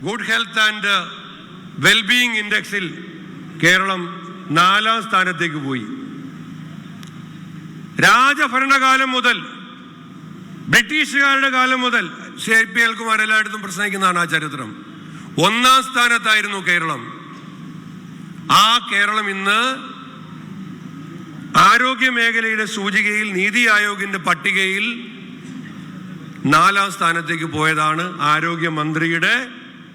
Good health and wellbeing ഇൻഡെക്സിൽ കേരളം നാലാം സ്ഥാനത്തേക്ക് പോയി. രാജഭരണകാലം മുതൽ ബ്രിട്ടീഷുകാരുടെ കാലം മുതൽ ശ്രീ പി എൽ കുമാർ എല്ലായിടത്തും പ്രസംഗിക്കുന്നതാണ് ആ ചരിത്രം ഒന്നാം സ്ഥാനത്തായിരുന്നു കേരളം. ആ കേരളം ഇന്ന് ആരോഗ്യ മേഖലയുടെ സൂചികയിൽ നീതി ആയോഗിന്റെ പട്ടികയിൽ നാലാം സ്ഥാനത്തേക്ക് പോയതാണ് ആരോഗ്യമന്ത്രിയുടെ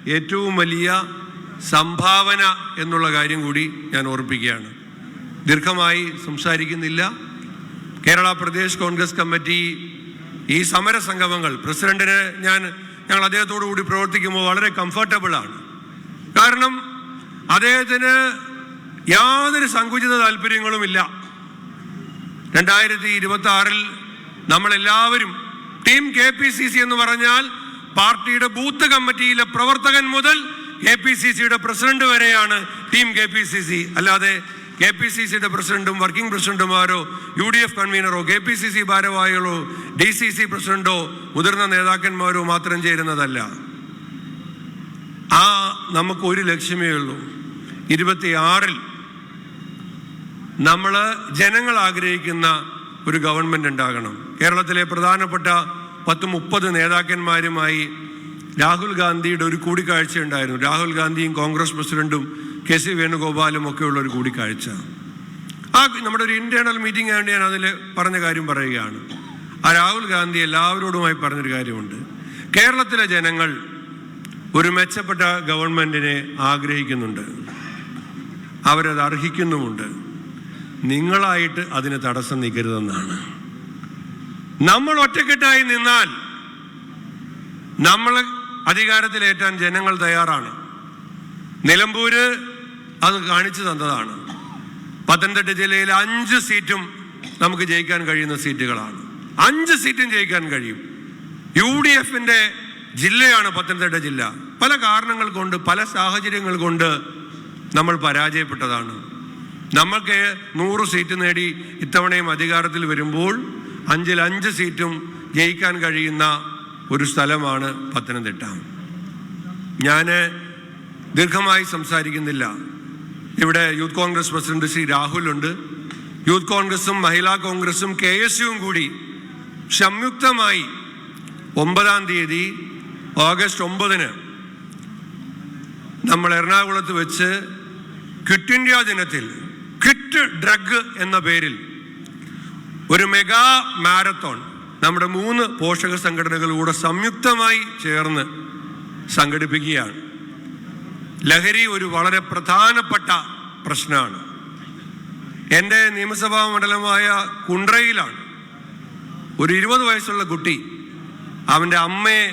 ഏറ്റവും വലിയ സംഭാവന എന്നുള്ള കാര്യം കൂടി ഞാൻ ഓർപ്പിക്കുകയാണ്. ദീർഘമായി സംസാരിക്കുന്നില്ല. കേരള പ്രദേശ് കോൺഗ്രസ് കമ്മിറ്റി ഈ സമര സംഗമങ്ങൾ പ്രസിഡന്റിന് ഞാൻ ഞങ്ങൾ അദ്ദേഹത്തോടു കൂടി പ്രവർത്തിക്കുമ്പോൾ വളരെ കംഫർട്ടബിളാണ് കാരണം അദ്ദേഹത്തിന് യാതൊരു സങ്കുചിത താല്പര്യങ്ങളുമില്ല രണ്ടായിരത്തി ഇരുപത്തി ആറിൽ നമ്മളെല്ലാവരും team K P C C എന്ന് പറഞ്ഞാൽ പാർട്ടിയുടെ ബൂത്ത് കമ്മിറ്റിയിലെ പ്രവർത്തകൻ മുതൽ കെ പി സി സിയുടെ പ്രസിഡന്റ് വരെയാണ് team K P C C. അല്ലാതെ കെ പി സി സിയുടെ പ്രസിഡന്റും വർക്കിംഗ് പ്രസിഡന്റുമാരോ യു ഡി എഫ് കൺവീനറോ കെ പി സി സി ഭാരവാഹികളോ ഡി സി സി പ്രസിഡന്റോ മുതിർന്ന നേതാക്കന്മാരോ മാത്രം ചേരുന്നതല്ല. ആ നമുക്ക് ഒരു ലക്ഷ്യമേ ഉള്ളൂ. ഇരുപത്തിയാറിൽ നമ്മൾ ജനങ്ങൾ ആഗ്രഹിക്കുന്ന ഒരു ഗവൺമെന്റ് ഉണ്ടാകണം. കേരളത്തിലെ പ്രധാനപ്പെട്ട പത്ത് മുപ്പത് നേതാക്കന്മാരുമായി രാഹുൽ ഗാന്ധിയുടെ ഒരു കൂടിക്കാഴ്ച ഉണ്ടായിരുന്നു. രാഹുൽ ഗാന്ധിയും കോൺഗ്രസ് പ്രസിഡന്റും കെ സി വേണുഗോപാലും ഒക്കെയുള്ള ഒരു കൂടിക്കാഴ്ച. ആ നമ്മുടെ ഒരു ഇന്റേണൽ മീറ്റിംഗ് ആയതുകൊണ്ട് ഞാൻ അതിൽ പറഞ്ഞ കാര്യം പറയുകയാണ്. ആ രാഹുൽ ഗാന്ധി എല്ലാവരോടുമായി പറഞ്ഞൊരു കാര്യമുണ്ട്. കേരളത്തിലെ ജനങ്ങൾ ഒരു മെച്ചപ്പെട്ട ഗവൺമെന്റിനെ ആഗ്രഹിക്കുന്നുണ്ട്. അവരത് അർഹിക്കുന്നുമുണ്ട് നിങ്ങളായിട്ട് അതിന് തടസ്സം നിൽക്കരുതെന്നാണ്. നമ്മൾ ഒറ്റക്കെട്ടായി നിന്നാൽ നമ്മൾ അധികാരത്തിലേറ്റാൻ ജനങ്ങൾ തയ്യാറാണ്. നിലമ്പൂര് അത് കാണിച്ചു തന്നതാണ്. പത്തനംതിട്ട ജില്ലയിൽ അഞ്ച് സീറ്റും നമുക്ക് ജയിക്കാൻ കഴിയുന്ന സീറ്റുകളാണ്. അഞ്ച് സീറ്റും ജയിക്കാൻ കഴിയും. യു ഡി എഫിന്റെ ജില്ലയാണ് പത്തനംതിട്ട ജില്ല. പല കാരണങ്ങൾ കൊണ്ട് പല സാഹചര്യങ്ങൾ കൊണ്ട് നമ്മൾ പരാജയപ്പെട്ടതാണ്. നമ്മൾക്ക് നൂറ് സീറ്റ് നേടി ഇത്തവണയും അധികാരത്തിൽ വരുമ്പോൾ അഞ്ചിൽ അഞ്ച് സീറ്റും ജയിക്കാൻ കഴിയുന്ന ഒരു സ്ഥലമാണ് പത്തനംതിട്ട. ഞാൻ ദീർഘമായി സംസാരിക്കുന്നില്ല. ഇവിടെ യൂത്ത് കോൺഗ്രസ് പ്രസിഡന്റ് ശ്രീ രാഹുൽ ഉണ്ട്. യൂത്ത് കോൺഗ്രസും മഹിളാ കോൺഗ്രസും കെ എസ് യുവും കൂടി സംയുക്തമായി ഒമ്പതാം തീയതി ഓഗസ്റ്റ് ഒമ്പതിന് നമ്മൾ എറണാകുളത്ത് വെച്ച് ക്വിറ്റ് ഇന്ത്യ ദിനത്തിൽ ക്വിറ്റ് ഡ്രഗ് എന്ന പേരിൽ ഒരു മെഗാ മാരത്തോൺ നമ്മുടെ മൂന്ന് പോഷക സംഘടനകളിലൂടെ സംയുക്തമായി ചേർന്ന് സംഘടിപ്പിക്കുകയാണ്. ലഹരി ഒരു വളരെ പ്രധാനപ്പെട്ട പ്രശ്നമാണ്. എന്റെ നിയമസഭാ മണ്ഡലമായ കുണ്ട്രയിലാണ് ഒരു ഇരുപത് വയസ്സുള്ള കുട്ടി അവന്റെ അമ്മയെ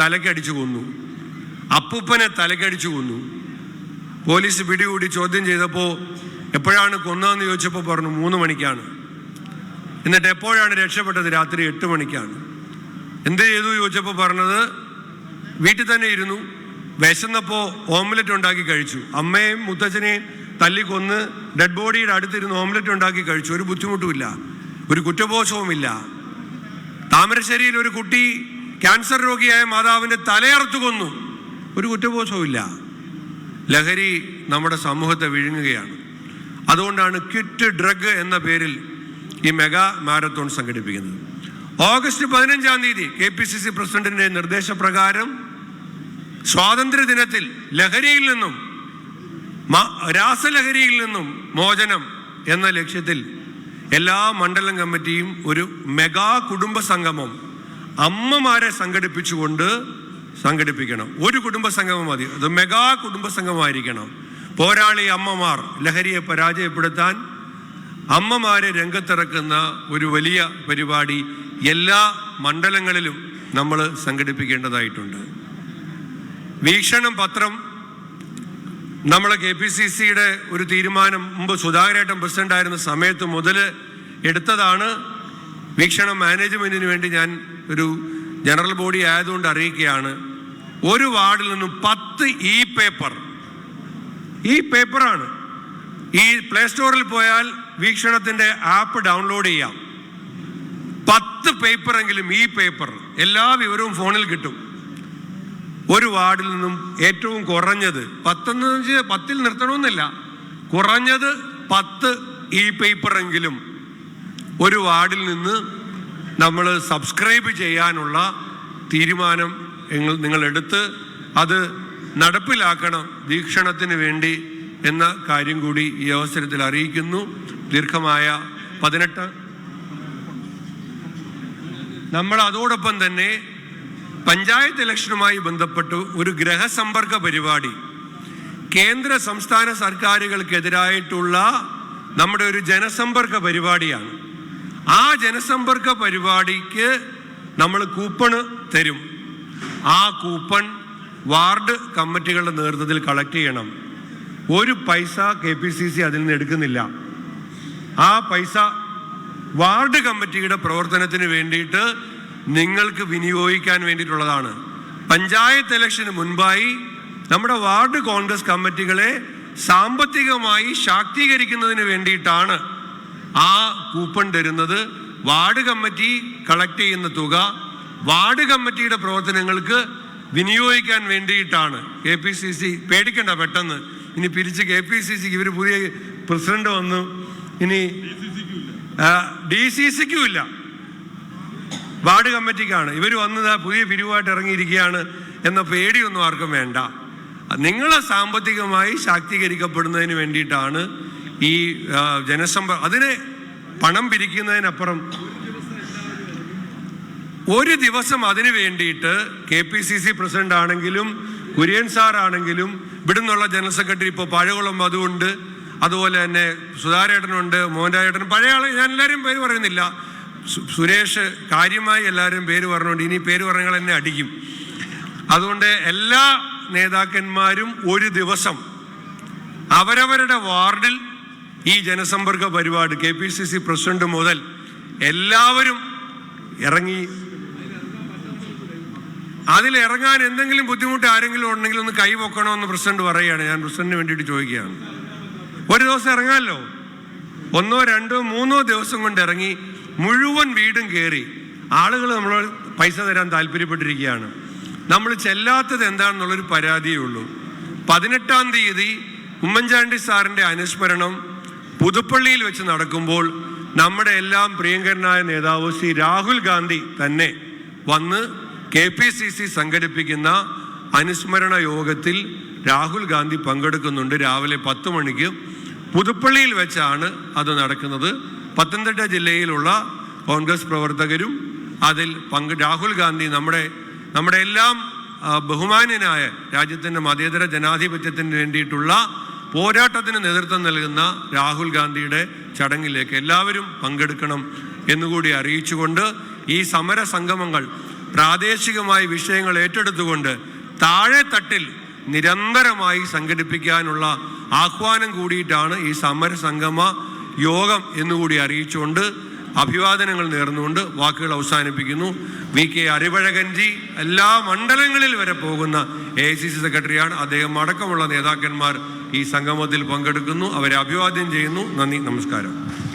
തലക്കടിച്ചു കൊന്നു അപ്പൂപ്പനെ തലക്കടിച്ചു കൊന്നു. പോലീസ് പിടികൂടി ചോദ്യം ചെയ്തപ്പോൾ എപ്പോഴാണ് കൊന്നതെന്ന് ചോദിച്ചപ്പോൾ പറഞ്ഞു മൂന്ന് മണിക്കാണ്. എന്നിട്ട് എപ്പോഴാണ് രക്ഷപ്പെട്ടത്? രാത്രി എട്ട് മണിക്കാണ്. എന്ത് ചെയ്തു? ചോദിച്ചപ്പോൾ പറഞ്ഞത് വീട്ടിൽ തന്നെ ഇരുന്നു. വിശന്നപ്പോൾ ഓംലെറ്റ് ഉണ്ടാക്കി കഴിച്ചു. അമ്മയും മുത്തച്ഛനെയും തല്ലിക്കൊന്ന് ഡെഡ് ബോഡിയുടെ അടുത്തിരുന്ന് ഓംലെറ്റ് ഉണ്ടാക്കി കഴിച്ചു. ഒരു ബുദ്ധിമുട്ടുമില്ല. ഒരു കുറ്റബോധവുമില്ല. താമരശ്ശേരിയിൽ ഒരു കുട്ടി ക്യാൻസർ രോഗിയായ മാതാവിന്റെ തലയറുത്തു കൊന്നു. ഒരു കുറ്റബോധവുമില്ല. ലഹരി നമ്മുടെ സമൂഹത്തെ വിഴുങ്ങുകയാണ്. അതുകൊണ്ടാണ് ക്വിറ്റ് ഡ്രഗ് എന്ന പേരിൽ ഈ മെഗാ മാരത്തോൺ സംഘടിപ്പിക്കുന്നത് ഓഗസ്റ്റ് പതിനഞ്ചാം തീയതി കെ പി സി സി പ്രസിഡന്റിന്റെ നിർദ്ദേശപ്രകാരം സ്വാതന്ത്ര്യദിനത്തിൽ ലഹരിയിൽ നിന്നും രാസലഹരിയിൽ നിന്നും മോചനം എന്ന ലക്ഷ്യത്തിൽ എല്ലാ മണ്ഡലം കമ്മിറ്റിയും ഒരു മെഗാ കുടുംബ സംഗമം അമ്മമാരെ സംഘടിപ്പിച്ചുകൊണ്ട് സംഘടിപ്പിക്കണം. ഒരു കുടുംബ സംഗമം മതി. അത് മെഗാ കുടുംബ സംഗമമായിരിക്കണം. പോരാളി അമ്മമാർ ലഹരിയെ പരാജയപ്പെടുത്താൻ അമ്മമാരെ രംഗത്തിറക്കുന്ന ഒരു വലിയ പരിപാടി എല്ലാ മണ്ഡലങ്ങളിലും നമ്മൾ സംഘടിപ്പിക്കേണ്ടതായിട്ടുണ്ട്. വീക്ഷണം പത്രം നമ്മൾ കെ പി സി സിയുടെ ഒരു തീരുമാനം മുമ്പ് സുധാകരേട്ടൻ പ്രസിഡന്റ് ആയിരുന്ന സമയത്ത് മുതൽ എടുത്തതാണ്. വീക്ഷണം മാനേജ്മെന്റിന് വേണ്ടി ഞാൻ ഒരു ജനറൽ ബോഡി ആയതുകൊണ്ട് അറിയിക്കുകയാണ്. ഒരു വാർഡിൽ നിന്നും പത്ത് ഇ പേപ്പർ ഈ പേപ്പറാണ്. ഈ പ്ലേ സ്റ്റോറിൽ പോയാൽ വീക്ഷണത്തിന്റെ ആപ്പ് ഡൗൺലോഡ് ചെയ്യാം. പത്ത് പേപ്പറെങ്കിലും ഈ പേപ്പർ എല്ലാ വിവരവും ഫോണിൽ കിട്ടും. ഒരു വാർഡിൽ നിന്നും ഏറ്റവും കുറഞ്ഞത് പത്തെന്ന് വെച്ച് പത്തിൽ നിർത്തണമെന്നില്ല. കുറഞ്ഞത് പത്ത് ഇ പേപ്പറെങ്കിലും ഒരു വാർഡിൽ നിന്ന് നമ്മൾ സബ്സ്ക്രൈബ് ചെയ്യാനുള്ള തീരുമാനം നിങ്ങൾ എടുത്ത് അത് നടപ്പിലാക്കണം വീക്ഷണത്തിന് വേണ്ടി എന്ന കാര്യം കൂടി ഈ അവസരത്തിൽ അറിയിക്കുന്നു. ദീർഘമായ പതിനെട്ട്. നമ്മൾ അതോടൊപ്പം തന്നെ പഞ്ചായത്ത് ഇലക്ഷനുമായി ബന്ധപ്പെട്ട് ഒരു ഗ്രഹസമ്പർക്ക പരിപാടി. കേന്ദ്ര സംസ്ഥാന സർക്കാരുകൾക്കെതിരായിട്ടുള്ള നമ്മുടെ ഒരു ജനസമ്പർക്ക പരിപാടിയാണ്. ആ ജനസമ്പർക്ക പരിപാടിക്ക് നമ്മൾ കൂപ്പണ് തരും. ആ കൂപ്പൺ വാർഡ് കമ്മിറ്റികളുടെ നേതൃത്വത്തിൽ കളക്ട് ചെയ്യണം. ഒരു പൈസ കെ പി സി സി അതിൽ നിന്ന് എടുക്കുന്നില്ല. ആ പൈസ വാർഡ് കമ്മിറ്റിയുടെ പ്രവർത്തനത്തിന് വേണ്ടിയിട്ട് നിങ്ങൾക്ക് വിനിയോഗിക്കാൻ വേണ്ടിയിട്ടുള്ളതാണ്. പഞ്ചായത്ത് ഇലക്ഷന് മുൻപായി നമ്മുടെ വാർഡ് കോൺഗ്രസ് കമ്മിറ്റികളെ സാമ്പത്തികമായി ശാക്തീകരിക്കുന്നതിന് വേണ്ടിയിട്ടാണ് ആ കൂപ്പൺ തരുന്നത്. വാർഡ് കമ്മിറ്റി കളക്ട് ചെയ്യുന്ന തുക വാർഡ് കമ്മിറ്റിയുടെ പ്രവർത്തനങ്ങൾക്ക് വിനിയോഗിക്കാൻ വേണ്ടിയിട്ടാണ്. കെ പി സി സി പേടിക്കണ്ട പെട്ടെന്ന്. ഇനി പിരിച്ച് കെ പി സി സിക്ക് ഇവർ പുതിയ പ്രസിഡന്റ് വന്നു. ഇനി ഡി സി സിക്കും ഇല്ല വാർഡ് കമ്മിറ്റിക്കാണ്. ഇവർ വന്നത് പുതിയ പിരിവായിട്ട് ഇറങ്ങിയിരിക്കുകയാണ് എന്ന പേടിയൊന്നും ആർക്കും വേണ്ട. നിങ്ങളെ സാമ്പത്തികമായി ശാക്തീകരിക്കപ്പെടുന്നതിന് വേണ്ടിയിട്ടാണ് ഈ ജനസമ്പ അതിനെ പണം പിരിക്കുന്നതിനപ്പുറം ഒരു ദിവസം അതിനു വേണ്ടിയിട്ട് K P C C president ആണെങ്കിലും കുര്യൻ സാർ ആണെങ്കിലും ഇവിടുന്നുള്ള ജനറൽ സെക്രട്ടറി ഇപ്പോൾ പഴകുളം അതുണ്ട് അതുപോലെ തന്നെ സുധാരേട്ടനുണ്ട് മോഹൻരാജേട്ടൻ പഴയ ആൾ ഞാൻ എല്ലാവരും പേര് പറയുന്നില്ല. സുരേഷ് കാര്യമായി എല്ലാവരും പേര് പറഞ്ഞുകൊണ്ട് ഇനി പേര് പറഞ്ഞാൽ എന്നെ അടിക്കും. അതുകൊണ്ട് എല്ലാ നേതാക്കന്മാരും ഒരു ദിവസം അവരവരുടെ വാർഡിൽ ഈ ജനസമ്പർക്ക പരിപാടി K P C C president മുതൽ എല്ലാവരും ഇറങ്ങി. അതിൽ ഇറങ്ങാൻ എന്തെങ്കിലും ബുദ്ധിമുട്ട് ആരെങ്കിലും ഉണ്ടെങ്കിൽ ഒന്ന് കൈ പൊക്കണമെന്ന് പ്രസിഡന്റ് പറയുകയാണ്. ഞാൻ പ്രസിഡന്റിന് വേണ്ടിയിട്ട് ചോദിക്കുകയാണ്. ഒരു ദിവസം ഇറങ്ങാമല്ലോ ഒന്നോ രണ്ടോ മൂന്നോ ദിവസം കൊണ്ട് ഇറങ്ങി മുഴുവൻ വീടും കയറി ആളുകൾ നമ്മൾ പൈസ തരാൻ താല്പര്യപ്പെട്ടിരിക്കുകയാണ്. നമ്മൾ ചെല്ലാത്തത് എന്താണെന്നുള്ളൊരു പരാതിയേ ഉള്ളൂ. പതിനെട്ടാം തീയതി ഉമ്മൻചാണ്ടി സാറിന്റെ അനുസ്മരണം പുതുപ്പള്ളിയിൽ വെച്ച് നടക്കുമ്പോൾ നമ്മുടെ എല്ലാം പ്രിയങ്കരനായ നേതാവ് ശ്രീ രാഹുൽ ഗാന്ധി തന്നെ വന്ന് കെ പി സി സി സംഘടിപ്പിക്കുന്ന അനുസ്മരണ യോഗത്തിൽ രാഹുൽ ഗാന്ധി പങ്കെടുക്കുന്നുണ്ട്. രാവിലെ പത്ത് മണിക്ക് പുതുപ്പള്ളിയിൽ വെച്ചാണ് അത് നടക്കുന്നത്. പത്തനംതിട്ട ജില്ലയിലുള്ള കോൺഗ്രസ് പ്രവർത്തകരും അതിൽ പങ്ക് രാഹുൽ ഗാന്ധി നമ്മുടെ നമ്മുടെ എല്ലാം ബഹുമാന്യനായ രാജ്യത്തിന്റെ മതേതര ജനാധിപത്യത്തിന് വേണ്ടിയിട്ടുള്ള പോരാട്ടത്തിന് നേതൃത്വം നൽകുന്ന രാഹുൽ ഗാന്ധിയുടെ ചടങ്ങിലേക്ക് എല്ലാവരും പങ്കെടുക്കണം എന്നുകൂടി അറിയിച്ചുകൊണ്ട് ഈ സമര സംഗമങ്ങൾ പ്രാദേശികമായി വിഷയങ്ങൾ ഏറ്റെടുത്തുകൊണ്ട് താഴെ തട്ടിൽ നിരന്തരമായി സംഘടിപ്പിക്കാനുള്ള ആഹ്വാനം കൂടിയിട്ടാണ് ഈ സമരസംഗമ യോഗം എന്നുകൂടി അറിയിച്ചുകൊണ്ട് അഭിവാദനങ്ങൾ നേർന്നുകൊണ്ട് വാക്കുകൾ അവസാനിപ്പിക്കുന്നു. വി കെ അറിവഴകൻജി എല്ലാ മണ്ഡലങ്ങളിൽ വരെ പോകുന്ന എ സി സി സെക്രട്ടറിയാണ്. അദ്ദേഹം അടക്കമുള്ള നേതാക്കന്മാർ ഈ സംഗമത്തിൽ പങ്കെടുക്കുന്നു. അവരെ അഭിവാദ്യം ചെയ്യുന്നു. നന്ദി. നമസ്കാരം.